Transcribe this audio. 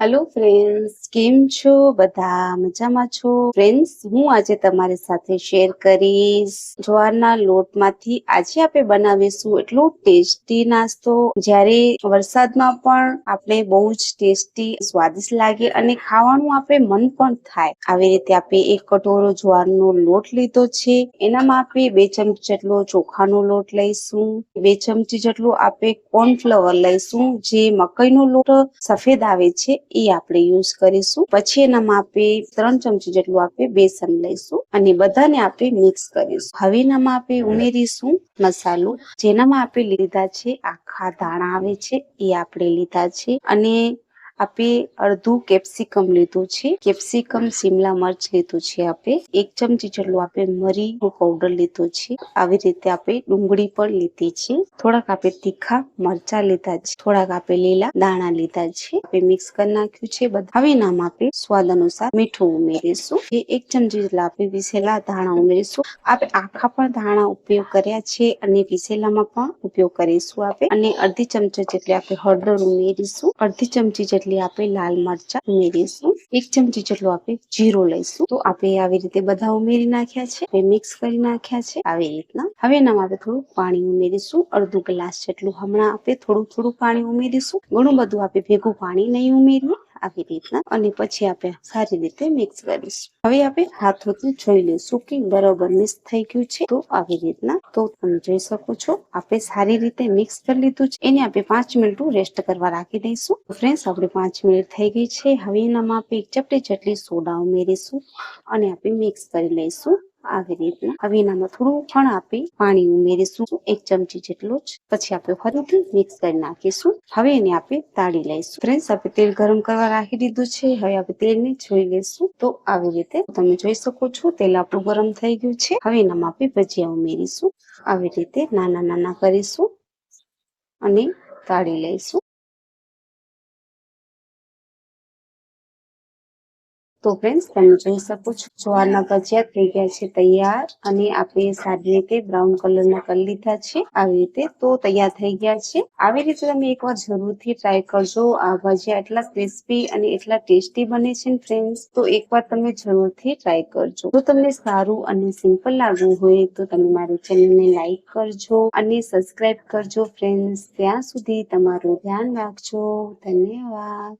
Hello friends કેમ છો? બધા મજામાં છો? ફ્રેન્ડ્સ હું આજે તમારી સાથે શેર કરીશ. જવારના લોટમાંથી આજે આપણે બનાવીશું એટલો ટેસ્ટી નાસ્તો. જ્યારે વરસાદમાં પણ આપણે બહુ જ ટેસ્ટી સ્વાદિષ્ટ લાગે અને ખાવાનું આપણે મન પણ થાય. આવી રીતે આપણે એક કટોરો જવારનો લોટ લીધો છે. એનામાં આપણે બે ચમચી જેટલો ચોખાનો લોટ લઈશું. બે ચમચી જેટલું આપણે કોર્નફ્લાવર લઈશું, જે મકઈનો લોટ સફેદ આવે છે. એ આપણે યુઝ કરીશું. પછી એનામાં આપણે ત્રણ ચમચી જેટલું આપણે બેસન લઈશું અને બધાને આપણે મિક્સ કરીશું. હવે એનામાં આપણે ઉમેરીશું મસાલો. જેનામાં આપણે લીધા છે આખા ધાણા આવે છે, એ આપણે લીધા છે. અને આપણે અડધું કેપ્સિકમ લીધું છે. કેપ્સિકમ, શિમલા મરચ લીધું છે આપણે એક ચમચી જેટલું આપણે મરી પાવડર લીધું છે. આવી રીતે આપણે ડુંગળી પણ લીધી છે. થોડાક આપણે તીખા મરચા લીધા છે. થોડાક આપે લીલા દાણા લીધા છે. આપે મિક્સ કરી નાખ્યું છે. બધા હવે નામ આપે સ્વાદ અનુસાર મીઠું ઉમેરીશું. એ એક ચમચી જેટલા આપણે વિસેલા ધાણા ઉમેરીશું. આપણે આખા પણ ધાણા ઉપયોગ કર્યા છે અને વિસેલામાં પણ ઉપયોગ કરીશું આપણે અને અડધી ચમચી જેટલી આપણે હળદર ઉમેરીશું. અડધી ચમચી જેટલી આપણે લાલ મરચા ઉમેરીશું, એક ચમચી જેટલું આપણે જીરું લઈશું. તો આપણે આવી રીતે બધા ઉમેરી નાખ્યા છે. મિક્સ કરી નાખ્યા છે. આવી રીતના. હવે એનામાં આપણે થોડું પાણી ઉમેરીશું. અડધું ગ્લાસ જેટલું હમણાં આપણે થોડું થોડું પાણી ઉમેરીશું. ઘણું બધું આપણે ભેગું પાણી નહીં ઉમેરીએ. આવી રીતના અને પછી આપણે સારી રીતે મિક્સ કરીશું. હવે આપણે હાથોથી જોઈ લઈશું કે બરોબર મિક્સ થઈ ગયું છે. તો આવી રીતના તો તમે જોઈ શકો છો, આપણે સારી રીતે મિક્સ કરી લીધું છે. એને આપણે પાંચ મિનિટ રેસ્ટ કરવા રાખી દઈશું. ફ્રેન્ડ્સ આપણે પાંચ મિનિટ થઈ ગઈ છે. હવે એનામાં આપણે એક ચપટી જેટલી સોડા ઉમેરીશું અને આપણે મિક્સ કરી લઈશું. આવી રીતના હવે એનામાં થોડું પણ આપી પાણી ઉમેરીશું. એક ચમચી જેટલું જ. પછી આપણે ફરીથી મિક્સ કરી નાખીશું. હવે એને આપણે તાળી લઈશું. ફ્રેન્ડ્સ, આપણે તેલ ગરમ કરવા રાખી દીધું છે. હવે આપણે તેલને જોઈ લઈશું. તો આવી રીતે તમે જોઈ શકો છો, તેલ આપણું ગરમ થઈ ગયું છે. હવે એનામાં આપણે ભજીયા ઉમેરીશું. આવી રીતે નાના નાના કરીશું અને તાળી લઈશું. તો ફ્રેન્ડ્સ તમે જોઈ શકો છો, જ્વારના ભજીયા થઈ ગયા છે તૈયાર અને આપણે સારી રીતે બ્રાઉન કલરના કરી લીધા છે. આવી રીતે તો તૈયાર થઈ ગયા છે. આવી રીતે તમે એકવાર જરૂરથી ટ્રાય કરજો. આ ભજીયા એટલા ક્રિસ્પી અને એટલા ટેસ્ટી બને છે ફ્રેન્ડ્સ તો એકવાર તમે જરૂરથી ટ્રાય કરજો. જો તમને સારું અને સિમ્પલ લાગવું હોય તો તમે મારી ચેનલને લાઈક કરજો અને સબસ્ક્રાઇબ કરજો ફ્રેન્ડ્સ ત્યાં સુધી તમારું ધ્યાન રાખજો. ધન્યવાદ.